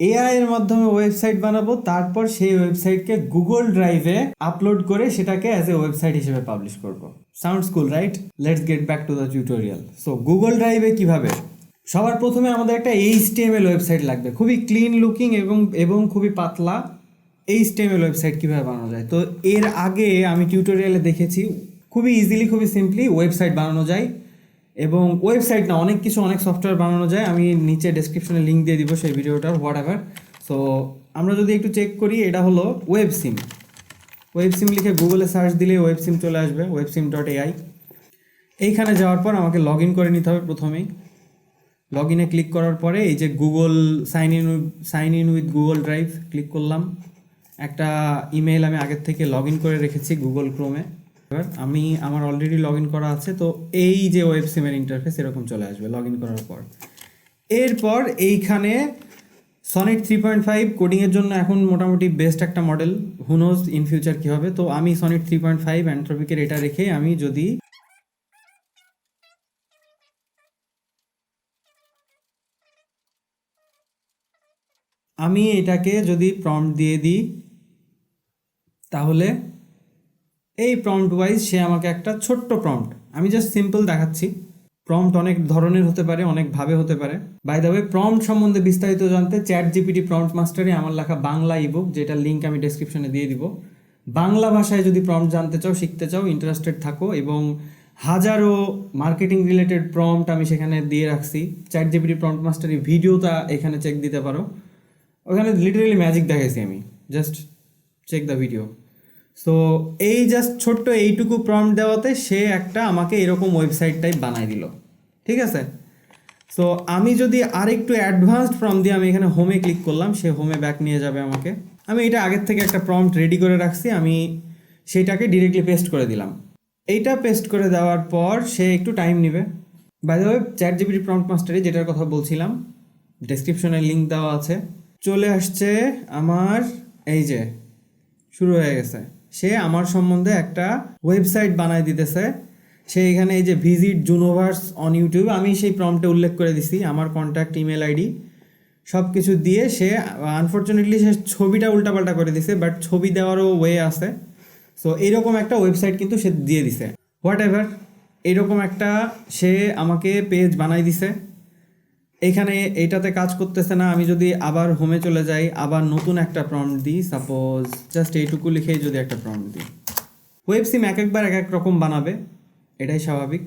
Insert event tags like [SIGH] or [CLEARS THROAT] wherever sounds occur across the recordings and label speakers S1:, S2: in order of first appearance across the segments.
S1: AI এর মাধ্যমে website বানাবো, তারপর সেই ওয়েবসাইটকে গুগল ড্রাইভে আপলোড করে সেটাকে অ্যাজ এ ওয়েবসাইট হিসেবে পাবলিশ করব। Sounds cool right let's get back to the tutorial so Google ড্রাইভে কীভাবে? সবার প্রথমে আমাদের একটা এইচটিএমএল ওয়েবসাইট লাগবে। খুবই ক্লিন লুকিং এবং এবং খুবই পাতলা এইচটিএমএল ওয়েবসাইট কীভাবে বানানো যায়? তো এর আগে আমি টিউটোরিয়ালে দেখেছি, খুবই ইজিলি খুবই সিম্পলি ওয়েবসাইট বানানো যায়। এবং ওয়েবসাইট না, অনেক কিছু, অনেক সফটওয়্যার বানানো যায়। আমি নিচে ডেসক্রিপশনে লিঙ্ক দিয়ে দিব সেই ভিডিওটার হোয়াট এভার সো আমরা যদি একটু চেক করি, এটা হলো ওয়েব সিম ওয়েব সিম লিখে গুগলে সার্চ দিলে ওয়েব সিম চলে আসবে ওয়েব সিম ডট এআই এইখানে যাওয়ার পর আমাকে লগ ইন করে নিতে হবে প্রথমেই। লগ ইনে ক্লিক করার পরে এই যে Google sign in sign in with Google drive click করলাম। একটা ইমেল আমি আগের থেকে লগ ইন করে রেখেছি গুগল ক্রোমে আমি, আমার অলরেডি লগ ইন করা আছে, তো এই যে ওয়েব সিমের ইন্টারফেস এরকম চলে আসবে লগ ইন করার পর। এরপর এইখানে সনিট থ্রি পয়েন্ট ফাইভ কোডিংয়ের জন্য এখন মোটামুটি বেস্ট একটা model who knows in future কী হবে? তো আমি সনিট থ্রি পয়েন্ট ফাইভ অ্যান্ট্রপিকের এটা রেখে আমি যদি আমি এটাকে যদি প্রম্পট দিয়ে দিই, তাহলে এই প্রম্পট ওয়াইজ সে আমাকে একটা ছোট্ট প্রম্পট আমি জাস্ট সিম্পল দেখাচ্ছি। প্রম্পট অনেক ধরনের হতে পারে অনেকভাবে হতে পারে। বাই দ্য ওয়ে প্রম্পট সম্বন্ধে বিস্তারিত জানতে চ্যাট জিপিটি প্রম্পট মাস্টারে আমার লেখা বাংলা ইবুক যেটার লিঙ্ক আমি ডেসক্রিপশনে দিয়ে দিব। বাংলা ভাষায় যদি প্রম্পট জানতে চাও, শিখতে চাও ইন্টারেস্টেড থাকো এবং হাজারো মার্কেটিং রিলেটেড প্রম্পট আমি সেখানে দিয়ে রাখছি। চ্যাট জিপিটি প্রম্পট মাস্টারের ভিডিওটা এখানে চেক দিতে পারো। ওখানে লিটারেলি ম্যাজিক দেখাইছি আমি। Just check the video so এই জাস্ট ছোট্ট এইটুকু প্রম্পট দেওয়াতে সে একটা আমাকে এরকম ওয়েবসাইটটাই বানাই দিল। ঠিক আছে? সো আমি যদি আরেকটু অ্যাডভান্সড প্রম্পট দিয়ে আমি এখানে হোমে ক্লিক করলাম, সে হোমে ব্যাক নিয়ে যাবে আমাকে। আমি এটা আগের থেকে একটা প্রম্পট রেডি করে রাখছি, আমি সেটাকে ডিরেক্টলি পেস্ট করে দিলাম। এইটা পেস্ট করে দেওয়ার পর সে একটু টাইম নেবে। By the way chat GPT prompt মাস্টারে যেটার কথা বলছিলাম ডেসক্রিপশনে লিঙ্ক দেওয়া আছে। চলে আসছে আমার, এই যে, শুরু হয়ে গেছে। সে আমার সম্বন্ধে একটা ওয়েবসাইট বানায় দিতেছে। সে এখানে এই যে ভিজিট জুনোভার্স অন ইউটিউব আমি সেই প্রম্পটে উল্লেখ করে দিছি, আমার কন্ট্যাক্ট ইমেল আইডি সব কিছু দিয়ে সে আনফর্চুনেটলি সে ছবিটা উল্টাপাল্টা করে দিছে বাট ছবি দেওয়ারও ওয়ে আছে। সো এইরকম একটা ওয়েবসাইট কিন্তু সে দিয়ে দিছে। হোয়াট এভার এইরকম একটা সে আমাকে পেজ বানাই দিছে। এইখানে এইটাতে কাজ করতেছে না, আমি যদি আবার হোমে চলে যাই, আবার নতুন একটা প্রম্পট দিই সাপোজ জাস্ট এইটুকু লিখেই যদি একটা প্রম্পট দিই। ওয়েব সিম এক একবার এক এক রকম বানাবে, এটাই স্বাভাবিক।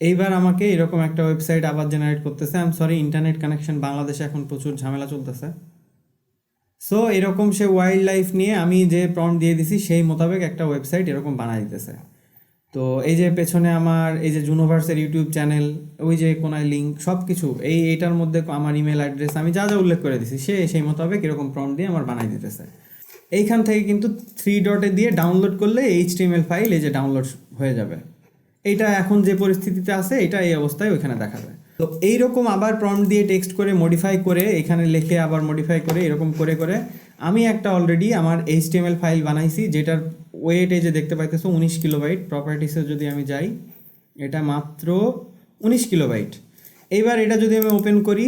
S1: এইবার আমাকে এরকম একটা ওয়েবসাইট আবার জেনারেট করতেছে I'm sorry internet connection বাংলাদেশে এখন প্রচুর ঝামেলা চলতেছে। সো এরকম সে ওয়াইল্ড লাইফ নিয়ে আমি যে প্রম্পট দিয়ে দিছি, সেই মোতাবেক একটা ওয়েবসাইট এরকম বানাই দিতেছে। তো এই যে পেছনে আমার, এই যে জুনোভার্সের ইউটিউব চ্যানেল ওই যে কোনায় লিঙ্ক সব কিছু এই এইটার মধ্যে আমার ইমেল অ্যাড্রেস আমি যা যা উল্লেখ করে দিছি সে, সেই মোতাবেক এরকম প্রম্পট দিয়ে আমার বানাই দিতেছে। এইখান থেকে কিন্তু থ্রি ডটে দিয়ে ডাউনলোড করলে এইচটিএমএল ফাইল এই যে ডাউনলোড হয়ে যাবে। এইটা এখন যে পরিস্থিতিতে আছে, এটা এই অবস্থায় ওইখানে দেখাবে। তো এইরকম আবার প্রম্পট দিয়ে টেক্সট করে মডিফাই করে, এখানে লিখে আবার মডিফাই করে, এরকম করে করে, আমি একটা অলরেডি আমার এইচটিএমএল ফাইল বানাইছি, যেটার ওয়েট এই যে দেখতে পাইতেছো, উনিশ কিলো কিলোবাইট প্রপার্টিসে যদি আমি যাই, এটা মাত্র উনিশ কিলো কিলোবাইট এইবার এটা যদি আমি ওপেন করি,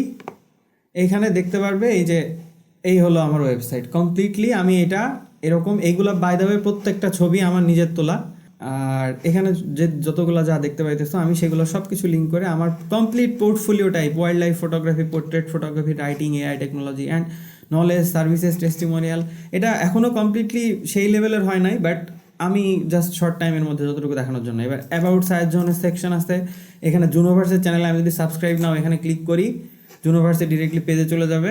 S1: এইখানে দেখতে পারবে এই যে, এই হলো আমার ওয়েবসাইট কমপ্লিটলি আমি এটা এরকম, এইগুলো বাই ওয়ে প্রত্যেকটা ছবি আমার নিজের তোলা। আর এখানে যে যতগুলো যা দেখতে পাইতেছো, আমি সেগুলো সব কিছু লিঙ্ক করে আমার complete portfolio type wildlife photography portrait photography writing AI technology and knowledge services testimonial এটা এখনও কমপ্লিটলি সেই লেভেলের হয় নাই বাট আমি জাস্ট শর্ট টাইমের মধ্যে যতটুকু দেখানোর জন্য। এবার অ্যাবাউট সায়ের জন্য সেকশন আছে, এখানে জুনোভার্সের চ্যানেলে আমি যদি সাবস্ক্রাইব নাও, এখানে ক্লিক করি জুনোভার্সে ডিরেক্টলি পেজে চলে যাবে।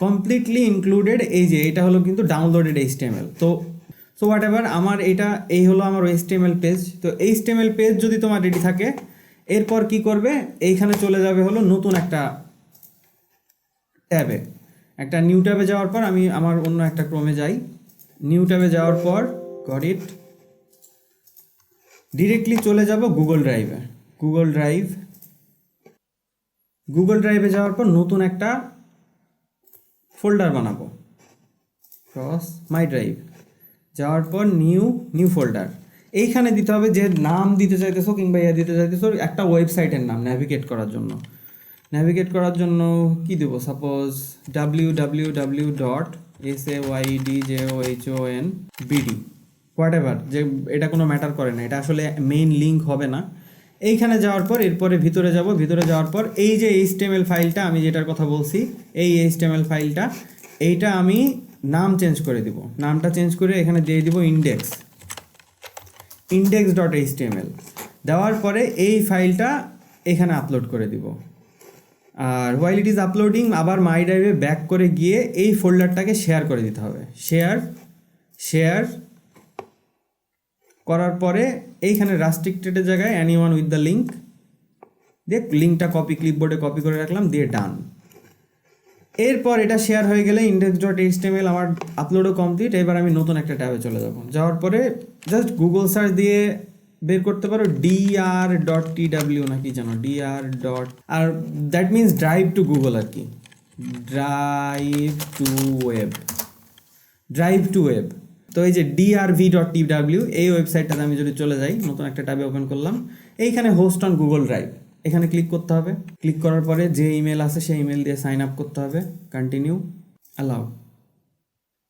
S1: কমপ্লিটলি ইনক্লুডেড এই যে, এটা হলো কিন্তু ডাউনলোডেড এইচটিএমএল তো সো হোয়াট এভার আমার এটা, এই হলো আমার এইচটিএমএল পেজ তো এইচটিএমএল পেজ যদি তোমার রেডি থাকে, এরপর কি করবে? এইখানে চলে যাবে হলো নতুন একটা ট্যাবে একটা নিউ ট্যাবে যাওয়ার পর আমি আমার অন্য একটা ক্রমে যাই। নিউ ট্যাবে যাওয়ার পর গট ইট ডিরেক্টলি চলে যাব গুগল ড্রাইভে গুগল ড্রাইভ গুগল ড্রাইভে যাওয়ার পর নতুন একটা ফোল্ডার বানাবো। ক্রস মাই ড্রাইভ যাওয়ার পর নিউ নিউ ফোল্ডার এইখানে দিতে হবে যে নাম দিতে চাইতেছো কিংবা ইয়া দিতে চাইতেছো, একটা ওয়েবসাইটের নাম ন্যাভিগেট করার জন্য। ন্যাভিগেট করার জন্য কি দেবো? Suppose W W W dot S A Y D J O H O N BD whatever যে এটা কোনো ম্যাটার করে না, এটা আসলে মেইন লিঙ্ক হবে না। এইখানে যাওয়ার পর, এরপরে ভিতরে যাব, ভিতরে যাওয়ার পর এই যে এইচটিএমএল ফাইলটা আমি যেটার কথা বলছি, এই এইচটিএমএল ফাইলটা এইটা আমি নাম চেঞ্জ করে দিব। নামটা চেঞ্জ করে এখানে দিয়ে দিব index index dot H HTML দেওয়ার পরে এই ফাইলটা এখানে আপলোড করে দিব। আর হোয়াইল ইট ইজ আপলোডিং আবার মাই ড্রাইভে ব্যাক করে গিয়ে এই ফোল্ডারটাকে শেয়ার করে দিতে হবে। শেয়ার শেয়ার করার পরে এইখানে রাস্ট্রিক্টেডের জায়গায় anyone with the link দিয়ে লিঙ্কটা কপি ক্লিপবোর্ডে কপি করে রাখলাম, দিয়ে ডান এরপর এটা শেয়ার হয়ে গেলে ইন্ডেক্স ডট এইচটিএমএল আমার আপলোডও কমপ্লিট এবার আমি নতুন একটা ট্যাবে চলে যাব। যাওয়ার পরে জাস্ট গুগল সার্চ দিয়ে বের করতে পারো ডিআর ডট টি ডাব্লিউ নাকি জানো? DR dot R that means drive to Google আর কি। Drive to web drive to web তো এই যে ডিআরভি ডট টি ডাব্লিউ এই ওয়েবসাইটটাতে আমি যদি চলে যাই, নতুন একটা ট্যাবে ওপেন করলাম, এইখানে হোস্ট অন গুগল ড্রাইভ এখানে ক্লিক করতে হবে। ক্লিক করার পরে যে ইমেল আছে, সেই ইমেল দিয়ে সাইন আপ করতে হবে। কন্টিনিউ অ্যালাউ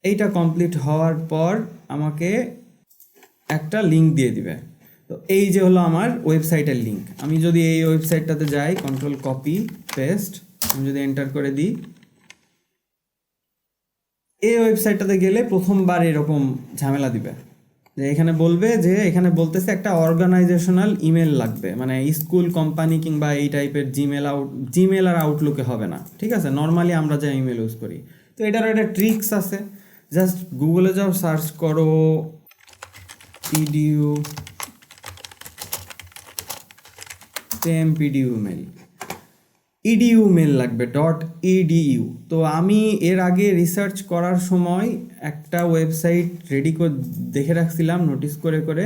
S1: এইটা কমপ্লিট হওয়ার পর আমাকে একটা লিঙ্ক দিয়ে দিবে। তো এই যে হলো আমার ওয়েবসাইটের লিঙ্ক আমি যদি এই ওয়েবসাইটটাতে যাই কন্ট্রোল কপি পেস্ট আমি যদি এন্টার করে দিই, এই ওয়েবসাইটটাতে গেলে প্রথমবার এরকম ঝামেলা দিবে। যে এখানে বলবে যে, এখানে বলতেছে একটা অর্গানাইজেশনাল ইমেল লাগবে। মানে স্কুল কোম্পানি কিংবা এই টাইপের জিমেল আউট জিমেল আর আউটলুকে হবে না। ঠিক আছে? নর্মালি আমরা যে ইমেল ইউজ করি। তো এটার একটা ট্রিক্স আছে। জাস্ট গুগলে যাও সার্চ করো PDU temp PDU mail EDU mail লাগবে ডট ইডিইউ তো আমি এর আগে রিসার্চ করার সময় একটা ওয়েবসাইট রেডি করে দেখে রাখছিলাম নোটিস করে করে।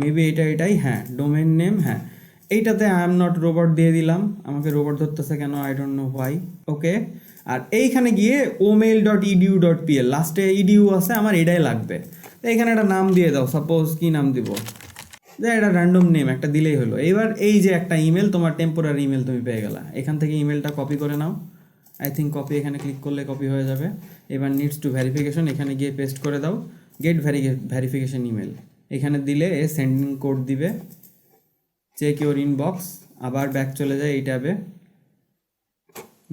S1: মেবি এটা এটাই হ্যাঁ ডোমেন নেম হ্যাঁ। এইটাতে আই এম নট রোবট দিয়ে দিলাম। আমাকে রোবট ধরতেছে কেন? I don't know why okay আর এইখানে গিয়ে ওমেল ডট ইডিউ ডট পিএল লাস্টে ইডিউ আছে, আমার এটাই লাগবে। তো এখানে একটা নাম দিয়ে দাও সাপোজ কি নাম দিব? যে এটা র্যান্ডম নেম একটা দিলেই হলো। এবার এই যে একটা ইমেল তোমার টেম্পোরারি ইমেল তুমি পেয়ে গেলা। এখান থেকে ইমেলটা কপি করে নাও। আই থিঙ্ক কপি এখানে ক্লিক করলে কপি হয়ে যাবে। এবার নিডস টু ভ্যারিফিকেশন এখানে গিয়ে পেস্ট করে দাও। গেট ভ্যারি ভ্যারিফিকেশন ইমেল এখানে দিলে এ সেন্ডিং কোড দিবে। চেক ইউর ইনবক্স আবার ব্যাক চলে যায় এই ট্যাবে।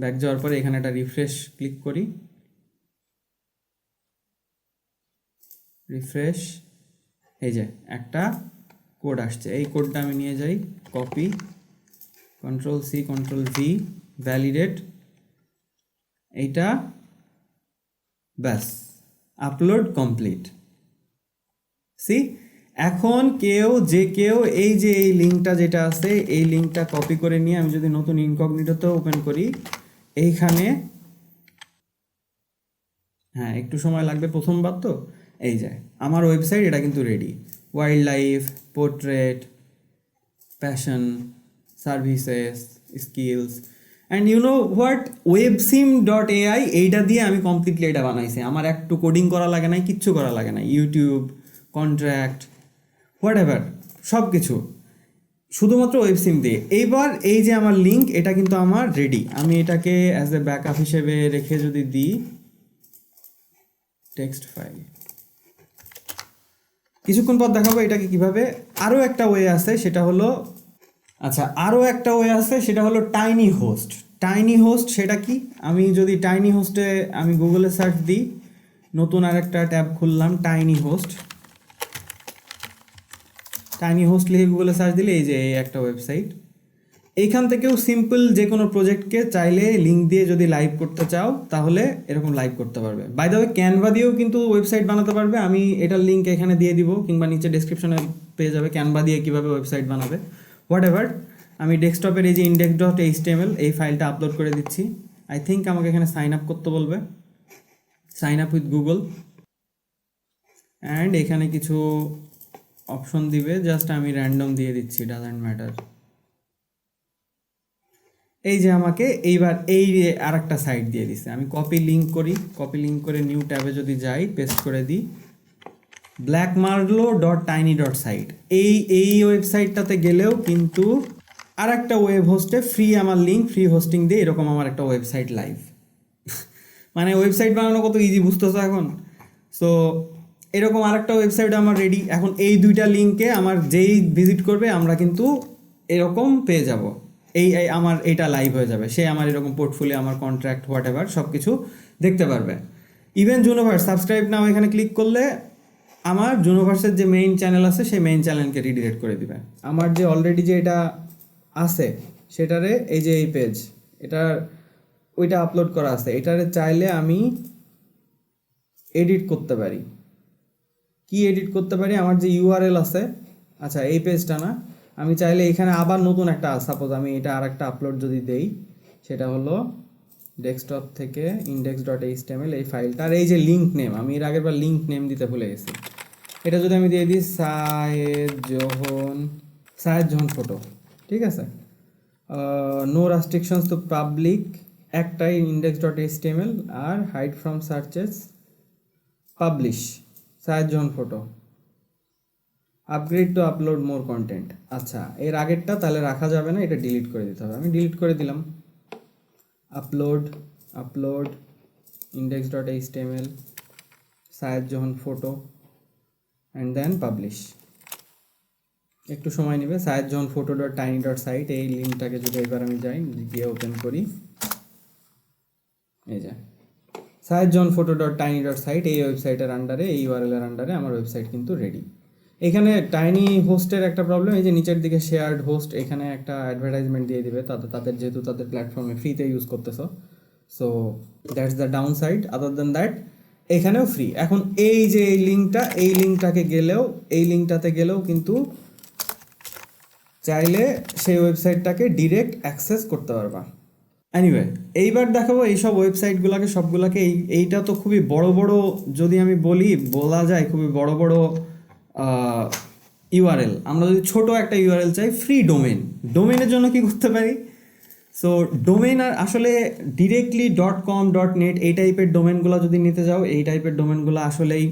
S1: ব্যাক যাওয়ার পরে এখানে একটা রিফ্রেশ ক্লিক করি। রিফ্রেশ এই যে, একটা কোড আসছে। এই কোডটা আমি নিয়ে যাই। Copy control C control V validate এইটা, ব্যাস আপলোড কমপ্লিট সি এখন কেউ, যে কেউ, এই যে এই লিঙ্কটা যেটা আছে, এই লিঙ্কটা কপি করে নিয়ে আমি যদি নতুন ইনকগনিটোতে ওপেন করি, এইখানে হ্যাঁ একটু সময় লাগবে প্রথমবার তো? এই যায় আমার ওয়েবসাইট এটা কিন্তু ready wild life portrait passion services skills and you know what Websim dot AI এইটা দিয়ে আমি কমপ্লিটলি এটা বানাইছি। আমার একটু কোডিং করা লাগে না কিচ্ছু করা লাগে না ইউটিউব কন্ট্রাক্ট হোয়াট এভার সব কিছু শুধুমাত্র ওয়েবসিম দিয়ে। এইবার এই যে আমার লিঙ্ক এটা কিন্তু আমার রেডি আমি এটাকে অ্যাজ এ ব্যাকআপ হিসেবে রেখে যদি দিই টেক্সট ফাইল কিছুক্ষণ পর দেখাবো এটাকে কীভাবে। আরও একটা ওয়ে আছে, সেটা হলো আচ্ছা আরও একটা ওয়ে আছে, সেটা হলো টাইনি হোস্ট টাইনি হোস্ট সেটা কি? আমি যদি টাইনি হোস্টে আমি গুগলে সার্চ দিই, নতুন আর একটা ট্যাব খুললাম টাইনি হোস্ট টাইনি হোস্ট লিখে গুগলে সার্চ দিলে এই যে এই একটা ওয়েবসাইট এইখান থেকেও সিম্পল যে কোনো প্রজেক্টকে চাইলে লিঙ্ক দিয়ে যদি লাইভ করতে চাও, তাহলে এরকম লাইভ করতে পারবে। বাই দ্য ওয়ে ক্যানভা দিয়েও কিন্তু ওয়েবসাইট বানাতে পারবে। আমি এটার লিঙ্ক এখানে দিয়ে দিব, কিংবা নিচে ডেসক্রিপশনে পেয়ে যাবে ক্যানভা দিয়ে কীভাবে ওয়েবসাইট বানাবে। হোয়াট এভার আমি ডেস্কটপের এই যে ইন্ডেক্স ডট এইচটিএমএল এই ফাইলটা আপলোড করে দিচ্ছি। আই থিঙ্ক আমাকে এখানে সাইন আপ করতে বলবে। Sign up with Google and এখানে কিছু অপশন দিবে। জাস্ট আমি র্যান্ডম দিয়ে দিচ্ছি ডাজন্ট ম্যাটার এই যে আমাকে এইবার এই আর একটা সাইট দিয়ে দিছে। আমি কপি লিঙ্ক করি কপি লিঙ্ক করে নিউ ট্যাবে যদি যাই পেস্ট করে দিই। Black marlo dot tiny dot site এই এই ওয়েবসাইটটাতে গেলেও কিন্তু আর একটা ওয়েব হোস্টে ফ্রি আমার লিঙ্ক ফ্রি হোস্টিং দিয়ে এরকম আমার একটা ওয়েবসাইট লাইভ মানে ওয়েবসাইট বানানো কত ইজি বুঝতেছো এখন? সো এরকম আরেকটা ওয়েবসাইট আমার রেডি এখন এই দুইটা লিঙ্কে আমার যেই ভিজিট করবে, আমরা কিন্তু এরকম পেয়ে যাব। এই আমার এটা লাইভ হয়ে যাবে। সে আমার এরকম পোর্টফোলিও আমার কন্ট্রাক্ট হোয়াট এভার সব কিছু দেখতে পারবে। ইভেন জুনোভার্স সাবস্ক্রাইব নাও এখানে ক্লিক করলে আমার জুনোভার্সের যে মেইন চ্যানেল আছে, সেই মেইন চ্যানেলকে রিডিরেক্ট করে দিবে। আমার যে অলরেডি যে এটা আছে, সেটারে এই যে এই পেজ এটার ওইটা আপলোড করা আছে, এটারে চাইলে আমি এডিট করতে পারি। কি এডিট করতে পারি? আমার যে ইউআরএল আছে আচ্ছা এই পেজটা না আমি চাইলে এখানে আবার নতুন একটা সাপোজ আমি এটা আর একটা আপলোড যদি দেই, সেটা হলো ডেস্কটপ থেকে ইন্ডেক্স ডট এইচটিএমএল এই ফাইলটা আর এই যে লিঙ্ক নেম আমি এর আগের বার লিঙ্ক নেম দিতে ভুলে গেছি। এটা যদি আমি দিয়ে দিই, Sayed Johan Sayed Johan photo ঠিক আছে? নো রেস্ট্রিকশনস টু পাবলিক একটাই index dot HTML R hide from searches publish Sayed Johan photo upgrade to upload more content আচ্ছা এর আগেরটা তাহলে রাখা যাবে না, এটা ডিলিট করে দিতে হবে। আমি ডিলিট করে দিলাম। Upload upload index dot HTML Sayed Johan photo and then publish একটু সময় নেবে Sayed Johan photo dot tiny dot site এই লিঙ্কটাকে যদি এবার আমি যাই, গিয়ে ওপেন করি। এই যে Sayed John photo dot tiny dot site এই ওয়েবসাইটের আন্ডারে এই ইউআরএলের আন্ডারে আমার ওয়েবসাইট কিন্তু রেডি এখানে টাইনি হোস্টের একটা প্রবলেম এই যে নিচের দিকে শেয়ার্ড হোস্ট এখানে একটা অ্যাডভার্টাইজমেন্ট দিয়ে দিবে তাদের তাদের যেহেতু তাদের প্ল্যাটফর্মে ফ্রিতে ইউজ করতেছো। So that's the downside other than that এখানেও ফ্রি এখন এই যে এই লিঙ্কটা এই লিঙ্কটাকে গেলেও, এই লিঙ্কটাতে গেলেও কিন্তু চাইলে সেই ওয়েবসাইটটাকে ডিরেক্ট অ্যাক্সেস করতে পারবা। এনিওয়ে এইবার দেখাবো এইসব ওয়েবসাইটগুলোকে সবগুলোকে। এই, এইটা তো খুবই বড় বড়, যদি আমি বলি, বলা যায় খুবই বড় বড় ইউআরএল আমরা যদি ছোট একটা ইউআরএল চাই ফ্রি ডোমেন ডোমেনের জন্য কি করতে পারি? সো ডোমেন আর আসলে directly dot com dot net এই টাইপের ডোমেনগুলো যদি নিতে যাও, এই টাইপের ডোমেনগুলো আসলেই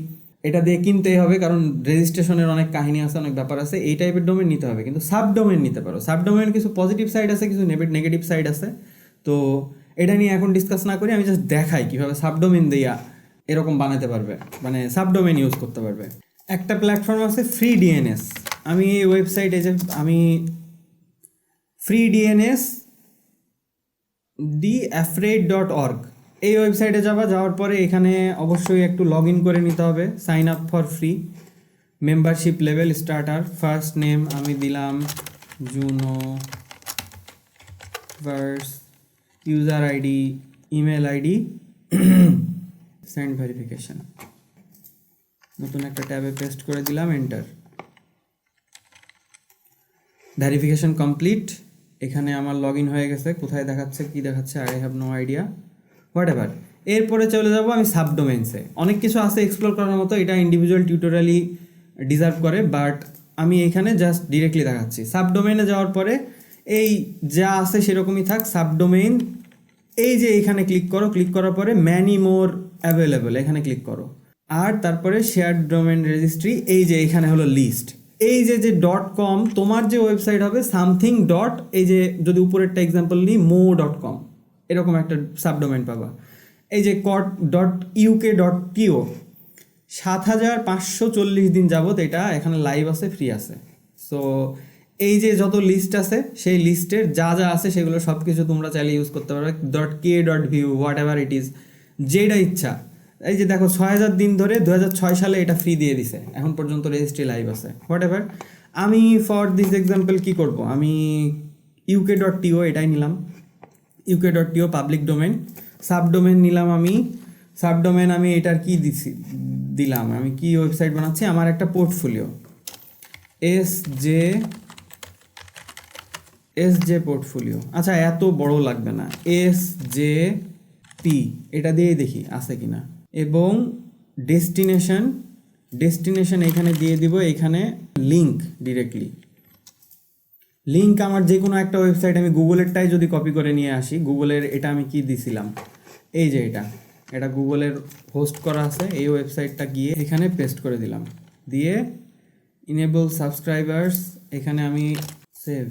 S1: এটা দিয়ে কিনতেই হবে, কারণ রেজিস্ট্রেশনের অনেক কাহিনী আছে, অনেক ব্যাপার আছে, এই টাইপের ডোমেন নিতে হবে। কিন্তু সাব ডোমেন নিতে পারো। সাব ডোমেন কিছু পজিটিভ সাইড আছে, কিছু নেগেটিভ সাইড আছে। তো এটা নিয়ে এখন ডিসকাস না করি, আমি জাস্ট দেখাই কীভাবে সাবডোমেন দিয়া এরকম বানাতে পারবে। মানে সাবডোমেন ইউজ করতে পারবে। একটা প্ল্যাটফর্ম আছে ফ্রি ডিএনএস আমি এই ওয়েবসাইটে যে, আমি free DNS D afraid dot org এই ওয়েবসাইটে যাবা, যাওয়ার পরে এখানে অবশ্যই একটু লগ ইন করে নিতে হবে। Sign up for free membership level starter first name আমি দিলাম Juno verse user ID email ID send verification নতুন একটা ট্যাবে পেস্ট করে দিলাম এন্টার ভেরিফিকেশন কমপ্লিট এখানে আমার লগ ইন হয়ে গেছে, কোথায় দেখাচ্ছে, কি দেখাচ্ছে I have no idea whatever এরপরে চলে যাব আমি সাবডোমেন্সে অনেক কিছু আছে এক্সপ্লোর করার মতো, এটা ইন্ডিভিজুয়াল টিউটোরিয়ালি ডিজার্ভ করে বাট আমি এখানে জাস্ট ডিরেক্টলি দেখাচ্ছি। সাবডোমেনে যাওয়ার পরে এই যা আছে সেরকমই থাক সাবডোমেইন এই যে এখানে ক্লিক করো ক্লিক করার পরে ম্যানি মোর অ্যাভেলেবল এখানে ক্লিক করো। আর তারপরে শেয়ার ডোমেন রেজিস্ট্রি এই যে এখানে হলো লিস্ট এই যে যে ডট কম তোমার যে ওয়েবসাইট হবে সামথিং ডট এই যে যদি উপরেরটা এক্সাম্পল নিই মো ডট কম এরকম একটা সাবডোমেন পাবা। এই যে কট ডট ইউকে ডট টিও সাত হাজার পাঁচশো চল্লিশ দিন যাবত এটা এখানে লাইভ আছে ফ্রি আছে। সো এই যে যত লিস্ট আছে, সেই লিস্টের যা যা আছে, সেগুলো সব কিছু তোমরা চাইলে ইউজ করতে পারবে। Dot K dot view whatever it is যেটা ইচ্ছা। এই যে দেখো ছয় হাজার দিন ধরে দু ছয় সালে এটা ফ্রি দিয়ে দিছে। এখন পর্যন্ত রেজিস্ট্রি লাইভ আছে। হোয়াট এভার আমি ফর দিস এক্সাম্পল কী করব? আমি ইউকে ডট টিও এটাই নিলাম। UK dot TO public domain subdomain নিলাম আমি। সাব ডোমেন আমি এটার কি দিছি দিলাম? আমি কি ওয়েবসাইট বানাচ্ছি? আমার একটা portfolio S J S J portfolio আচ্ছা এত বড় লাগবে না। এস জে পি এটা দিয়েই দেখি, আছে কি না এবং ডেস্টিনেশন ডেস্টিনেশন এখানে দিয়ে দিব, এখানে লিঙ্ক ডিরেক্টলি লিঙ্ক আমার যে কোনো একটা ওয়েবসাইট আমি গুগলেরটাই যদি কপি করে নিয়ে আসি, গুগলের এটা আমি কি দিছিলাম? এই যে এটা এটা গুগলের হোস্ট করা আছে, এই ওয়েবসাইটটা গিয়ে এখানে পেস্ট করে দিলাম। দিয়ে ইনেবল সাবস্ক্রাইবার্স এখানে আমি সেভ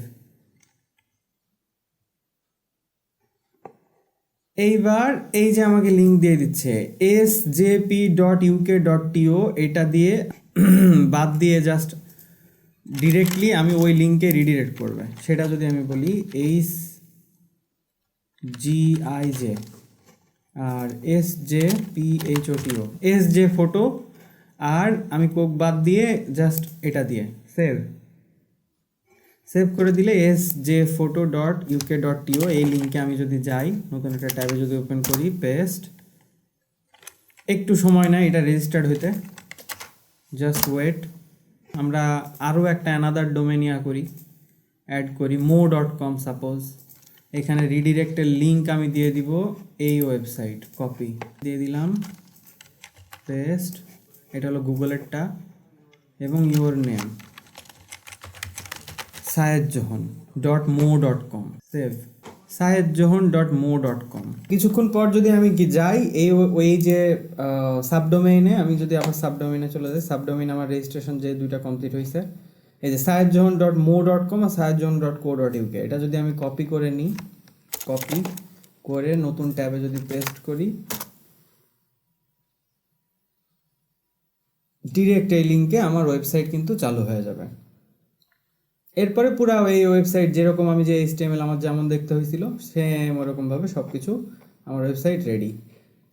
S1: এইবার এই যে আমাকে লিঙ্ক দিয়ে দিচ্ছে S J P dot UK dot TO এটা দিয়ে [CLEARS THROAT] বাদ দিয়ে জাস্ট ডিরেক্টলি আমি ওই লিঙ্কে রিডিরেক্ট করবে। সেটা যদি আমি বলি H G I J R S J P H O T O S J photo আর আমি কোক বাদ দিয়ে জাস্ট এটা দিয়ে সেভ সেভ করে দিলে S J photo dot UK dot TO এই লিঙ্কে আমি যদি যাই, নতুন একটা ট্যাবে যদি ওপেন করি পেস্ট একটু সময় নেয় এটা রেজিস্টার্ড হইতে। জাস্ট ওয়েট আমরা আরও একটা অ্যানাদার ডোমেনিয়া করি অ্যাড করি মো ডট কম সাপোজ এখানে রিডিরেক্টের লিঙ্ক আমি দিয়ে দিব এই ওয়েবসাইট কপি দিয়ে দিলাম পেস্ট এটা হলো গুগলেরটা, এবং your name Sayed Johan dot mo dot com. Save. Sayed Johan dot mo dot com. কিছুক্ষণ পর যদি আমি কি যাই, এই ওই যে সাবডোমেইনে, আমি যদি আবার সাবডোমেইনে চলে যাই, সাবডোমেইন আমার রেজিস্ট্রেশন যে দুইটা কমপ্লিট হয়েছে এই যে Sayed Johan dot mo dot com আর Sayed Johan dot co dot UK, এটা যদি আমি কপি করে নিই কপি করে নতুন ট্যাবে যদি পেস্ট করি ডিরেক্ট এই লিঙ্কে আমার ওয়েবসাইট কিন্তু চালু হয়ে যাবে। এরপরে পুরো এই ওয়েবসাইট যেরকম আমি যে এইচটিএমএল আমার যেমন দেখতে হয়েছিল সেম ওরকমভাবে সব কিছু আমার ওয়েবসাইট রেডি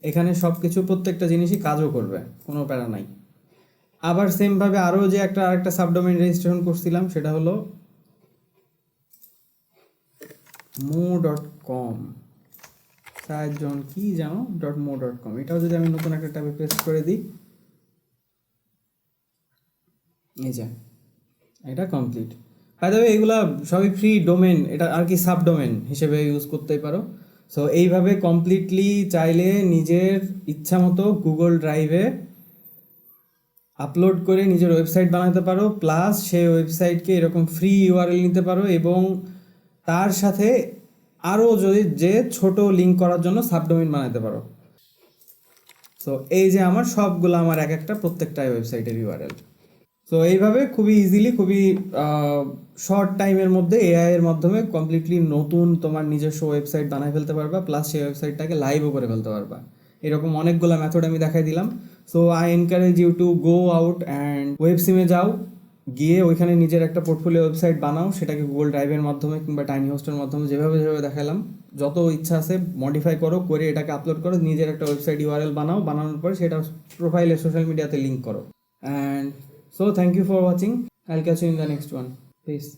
S1: এখানে সব কিছু প্রত্যেকটা জিনিসই কাজও করবে, কোনো প্যারা নাই। আবার সেমভাবে আরও যে একটা, আরেকটা সাবডোমেন রেজিস্ট্রেশন করছিলাম, সেটা হলো মো ডট কম সাহায্যন কি জানো? ডট মো ডট কম এটাও যদি আমি নতুন একটা ট্যাবে পেস্ট করে দিই, এই যে, এটা কমপ্লিট বাই দ্য এগুলা সবই ফ্রি ডোমেন এটা আর কি সাব ডোমেন হিসেবে ইউজ করতেই পারো। সো এইভাবে কমপ্লিটলি চাইলে নিজের ইচ্ছা মতো গুগল ড্রাইভে আপলোড করে নিজের ওয়েবসাইট বানাতে পারো প্লাস সেই ওয়েবসাইটকে এরকম ফ্রি ইউআরএল নিতে পারো এবং তার সাথে আরও যদি যে ছোট লিঙ্ক করার জন্য সাবডোমেন বানাতে পারো। সো এই যে আমার সবগুলো আমার এক একটা প্রত্যেকটাই ওয়েবসাইটের ইউআরএল সো এইভাবে খুবই ইজিলি খুবই শর্ট টাইমের মধ্যে এআই এর মাধ্যমে কমপ্লিটলি নতুন তোমার নিজস্ব ওয়েবসাইট বানায় ফেলতে পারবা প্লাস সেই ওয়েবসাইটটাকে লাইভও করে ফেলতে পারবা। এরকম অনেকগুলো মেথড আমি দেখাই দিলাম। So I encourage you to go out and web সিমে যাও, গিয়ে ওইখানে নিজের একটা পোর্টফোলিও ওয়েবসাইট বানাও, সেটাকে গুগল ড্রাইভের মাধ্যমে কিংবা টাইনি হোস্টের মাধ্যমে যেভাবে যেভাবে দেখালাম, যত ইচ্ছা আছে মডিফাই করো, করে এটাকে আপলোড করো, নিজের একটা ওয়েবসাইট ইউআরএল বানাও, বানানোর পর সেটা প্রোফাইলে সোশ্যাল মিডিয়াতে লিঙ্ক করো। And So thank you for watching. I'll catch you in the next one. Peace.